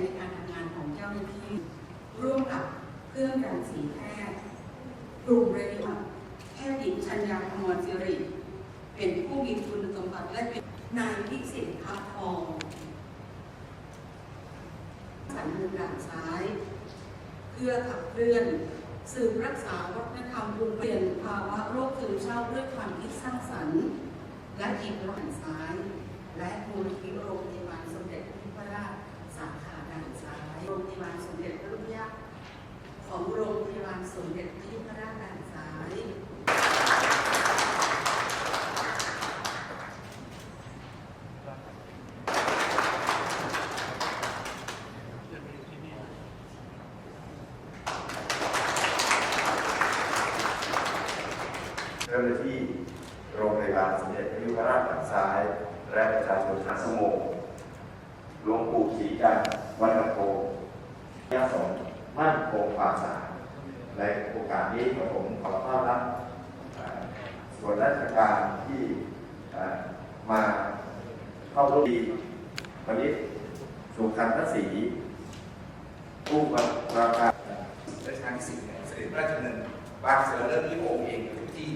ในการทำงานของเจ้าหน้าที่ ร่วมกับเครื่องรังสีแพทย์กลุ่มเรดิโอแพทย์หญิงชัญญาพมรสิริ เป็นผู้มีคุณสมบัติและเป็นนายพิสิทธิ์ทับทอง สันมุมด่านซ้าย เพื่อขับเคลื่อนสืบรักษาวัฒนธรรมรุนเปลี่ยนภาวะโรคซึมเศร้าด้วยความคิดสร้างสรรค์ และอีกด่านซ้าย สมเด็จพระยุพราชด่านซ้าย เริ่มได้ที่โรงพยาบาลสมเด็จพระยุพราชฝั่งซ้าย และประชาชนทางสมงหลวงปู่ศรีจันทร์วัดกระโพยาสงมั่นคงความสาด ในโอกาสนี้ผมขอต้อนรับส่วนราชการที่มาเข้าร่วมดีวันนี้สุขันทศรีผู้ว่าการรัชกาลที่สิบเนี่ยเสด็จพระราชดำเนินวางเสร็จแล้วเริ่มที่พระองค์เองทุกที่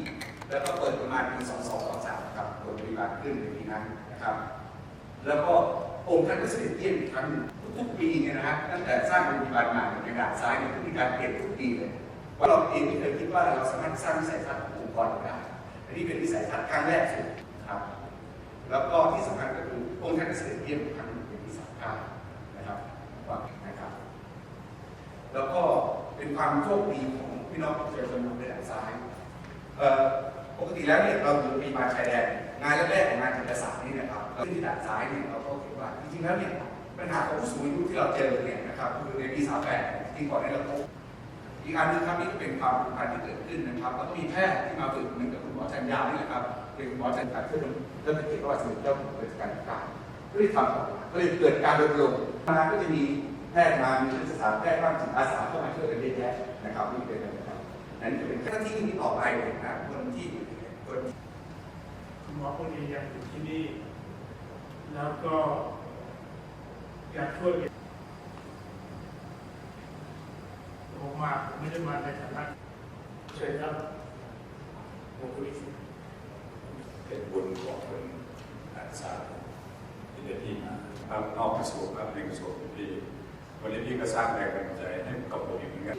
แล้วก็เปิดประมาณปี 2 2 2 3ครับเปิดปฏิบัติขึ้นในปีนั้นนะครับ แล้วก็องค์ท่านก็เสด็จเยี่ยมครั้งทุกปีเนี่ยนะฮะตั้งแต่สร้างโรงพยาบาลมาเนี่ยในด่านซ้ายเนี่ยมีการเปลี่ยนทุกปีเลย ว่าเราเองไม่เคยคิดว่าเราสามารถสร้างวิสัยทัศน์ขององค์กรได้อันนี้เป็นวิสัยทัศน์ครั้งแรกสุดนะครับ แล้วก็ที่สำคัญก็คือองค์ท่านก็เสด็จเยี่ยมอีกครั้งหนึ่งในปี39นะครับว่านะครับ แล้วก็เป็นความโชคดีของพี่น้องประชาชนในด้านซ้ายปกติแล้วเนี่ยเราอยู่มีมาชายแดนงานแรกๆของงานจิตศาสตร์นี่นะครับเราที่ด้านซ้ายเนี่ยเราก็คิดว่าจริงๆแล้วเนี่ยปัญหาของผู้สูงอายุที่เราเจอเนี่ยนะครับคือในปี38ที่ก่อนหน้านี้เราพบ อีกอันหนึงครับนี่ก็เป็นความผูกพันที่เกิดขึ้นนะครับแล้วก็มีแพทย์ที่มาฝึกเหมือนกับคุณหมอชัญญานี่แหละครับเป็นหมอชัญญาที่เริ่มเป็นเกียรติประวัติสมเด็จเจ้าอยู่หัวรัชกาลที่เก้าก็เลยทำต่อมาก็เลยเกิดการรณรงค์มาก็จะมีแพทย์มามีนักศึกษาแพทย์บ้างจิตอาสาเข้ามาช่วยกันเยอะแยะนะครับนี่เป็นนะครับนั่นจะเป็นหน้าที่นี้ต่อไปนะคนที่คนคุณหมอคนนี้ยังอยู่ที่นี่ แล้วก็อยากช่วยผม มาผมไม่ได้มาในฐานะเชิญครับผมคุยสิเป็นบุญของคนอาสาที่ได้ที่มาภาพนอกกระทรวงภาพในกระทรวงพี่วันนี้พี่ก็สร้างแรงบันดาลใจให้กับผมอีกเหมือนกัน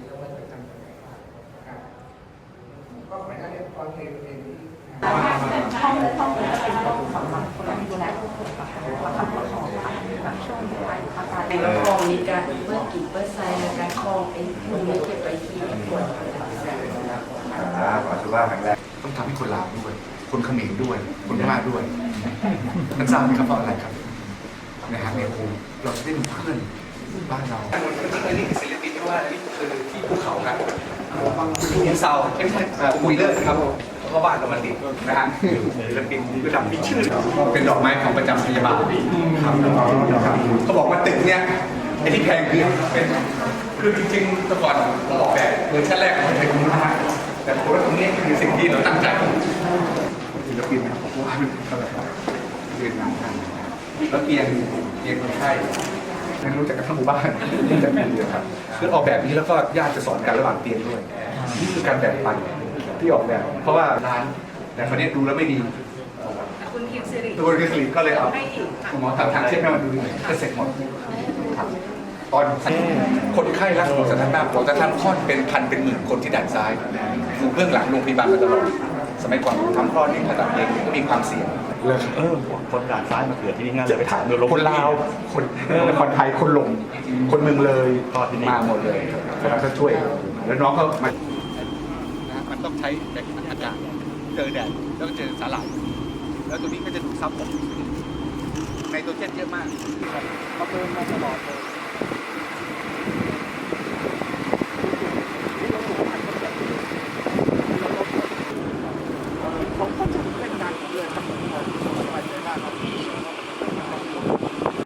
ก็หมายถึงตอนเพลงเพลงนี้ห้องายอาการในละครมีการเปิดกิจเปิดไซน์การคลองไอ้พวกนี้เก็บไว้ที่ปวดอ่าขอสุภาพแข็งแรงต้องทำให้คนลาวด้วย คนเขมรด้วย คนพม่าด้วยมันทราบไหมครับเพราะอะไรครับนะฮะเนี่ยโอ้เราจะได้มีเพื่อนบ้านเราอันนี้คือศิลปินที่ว่านี่คือที่ภูเขาครับคุณยินเซาไม่ใช่คุยเลิศครับ เพราะบ้านเรามันติดนะฮะศิลปินระดับมีชื่อ เป็นดอกไม้ของประจำพยาบาลครับเขาบอกว่าตึกเนี่ยไอ้ที่แพงคือเป็นคือจริงๆแต่ก่อนเราออกแบบเวอร์ชันแรกของไทยคุณมากแต่ผมว่าตรงนี้คือสิ่งที่เราตั้งใจศิลปินนะครับเพราะว่ามันเท่าไหร่ครับเรียนงานกันแล้วเตียงเตียงคนไข้ไม่รู้จักกันทั้งหมู่บ้านรู้จักกันเดียวครับคือออกแบบนี้แล้วก็ญาติจะสอนกันระหว่างเตียงด้วยนี่คือการแบ่งปัน ที่ออกแบบเพราะว่าร้านแต่คนนี้ดูแล้วไม่ดีคุณพิมพ์สิริตัวกระสีก็เลยเอาให้อีกค่ะ คุณหมอทำทางเช็คให้มันดูดีก็เสร็จหมดครับตอนคนไข้รักษาสถานบ้านผมจะทำคลอดเป็นพันเป็นหมื่นคนที่ด่านซ้ายอยู่เบื้องหลังโรงพยาบาลมาตลอดสมัยก่อนผมทำคลอดนี่ผ่าตัดเองก็มีความเสี่ยงเลยเออคนด่านซ้ายมาเกิดที่นี่งั้นเลยไปถามดูลงคนลาวคนคนไทยคนหลง คนเมืองเลยก็ที่นี่มาหมดเลยแล้วก็ช่วย แล้วน้องก็มานะมัน ต้องใช้แต่อากาศเจอแดดแล้วก็เจอสาหร่ายแล้วตัวนี้ก็จะดูดซับออกซิเจนในตัวเจนเยอะมากเขาเพิ่มมาตลอดเลย